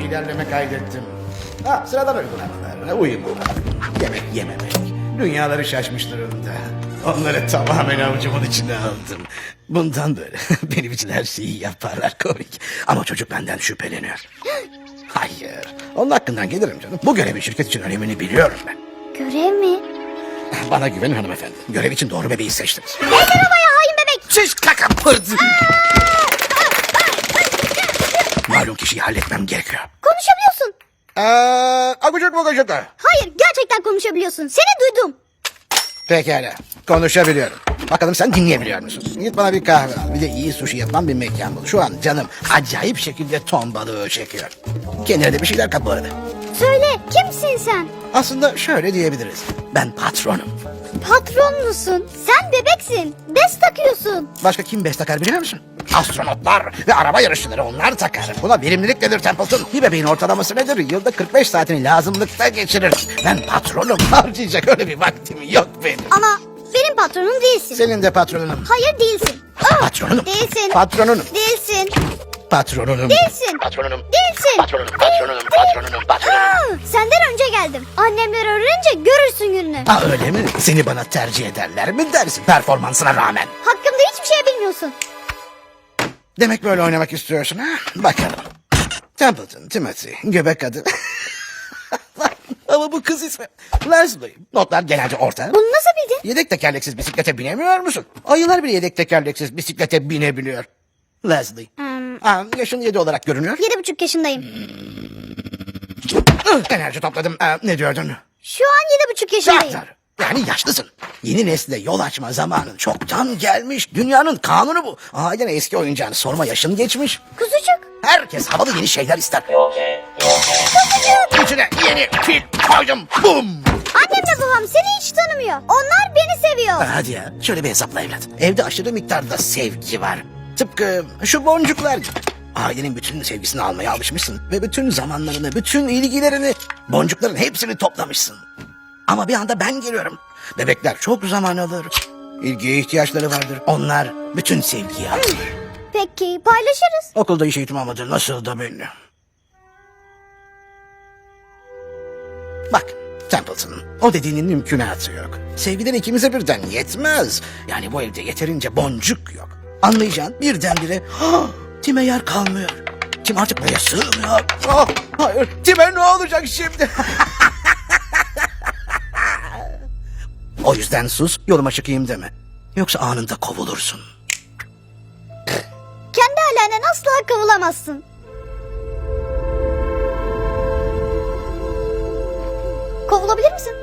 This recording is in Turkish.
ilerleme kaydettim. Ha, sıradan uygulamalar, uyumalar, yemek yememek. Dünyaları şaşmış durumda. Onları tamamen avucumun içine aldım. Bundan böyle benim için her şeyi yaparlar komik. Ama çocuk benden şüpheleniyor. Hayır, onun hakkından gelirim canım. Bu görevin şirket için önemini biliyorum ben. Görev mi? Bana güvenin hanımefendi. Görev için doğru bebeği seçtiniz. Yeter ama ya hain bebek. Siz kaka pırdı. Malum kişiyi halletmem gerekiyor. Konuşabiliyorsun. Eee, agucuk mu gıcık Hayır gerçekten konuşabiliyorsun. Seni duydum. Pekala, konuşabiliyorum. Bakalım sen dinleyebiliyor musun? Git bana bir kahve al. Bir de iyi sushi yapan bir mekan bul. Şu an canım acayip şekilde ton balığı çekiyor. Kendine de bir şeyler kap bu arada. Söyle kimsin sen? Aslında şöyle diyebiliriz. Ben patronum. Patron musun? Sen bebeksin. Bez takıyorsun. Başka kim bes takar biliyor musun? Astronotlar ve araba yarışçıları onlar takar. Buna verimlilik denir Templeton. Bir bebeğin ortalaması nedir? Yılda 45 saatini lazımlıkta geçirir. Ben patronum. Harcayacak öyle bir vaktim yok benim. Ama benim patronum değilsin. Senin de patronunum. Hayır değilsin. Ah, Patronunum. Değilsin. Patronunum. Değilsin. Patronunum. Değilsin. Patronunum. Değilsin. Patronunum, patronunum, patronunum, patronunum. Aa, senden önce geldim. Annemler öğrenince görürsün gününü. Ha öyle mi? Seni bana tercih ederler mi dersin performansına rağmen? Hakkımda hiçbir şey bilmiyorsun. Demek böyle oynamak istiyorsun ha? Bakalım. Templeton, Timothy, göbek adı. Ama bu kız ismi. Leslie. Notlar genelde orta. Bunu nasıl bildin? Yedek tekerleksiz bisiklete binemiyor musun? Ayılar bile yedek tekerleksiz bisiklete binebiliyor. Leslie. Hmm. Ha, yaşın yedi olarak görünüyor. Yedi buçuk yaşındayım. Enerji topladım. Ha, ne diyordun? Şu an yedi buçuk yaşındayım. Doktor. Yani yaşlısın. Yeni nesle yol açma zamanın çoktan gelmiş. Dünyanın kanunu bu. Ailene eski oyuncağını sorma yaşın geçmiş. Kuzucuk. Herkes havalı yeni şeyler ister. Okay. İçine yeni kil koydum. Bum. Annemle babam seni hiç tanımıyor. Onlar beni seviyor. Hadi ya şöyle bir hesapla evlat. Evde aşırı miktarda sevgi var. Tıpkı şu boncuklar gibi. Ailenin bütün sevgisini almaya alışmışsın. Ve bütün zamanlarını, bütün ilgilerini, boncukların hepsini toplamışsın. Ama bir anda ben geliyorum. Bebekler çok zaman alır. İlgiye ihtiyaçları vardır. Onlar bütün sevgiyi alır. Peki paylaşırız. Okulda iş eğitim almadı nasıl da belli. Bak Templeton o dediğinin mümkünatı yok. Sevgiden ikimize birden yetmez. Yani bu evde yeterince boncuk yok. Anlayacağın birdenbire "Ah, Tim'e yer kalmıyor. Tim artık buraya sığmıyor. Ah, hayır Tim'e ne olacak şimdi? o yüzden sus yoluma çıkayım deme. Yoksa anında kovulursun. Kendi ailenden asla kovulamazsın. Kovulabilir misin?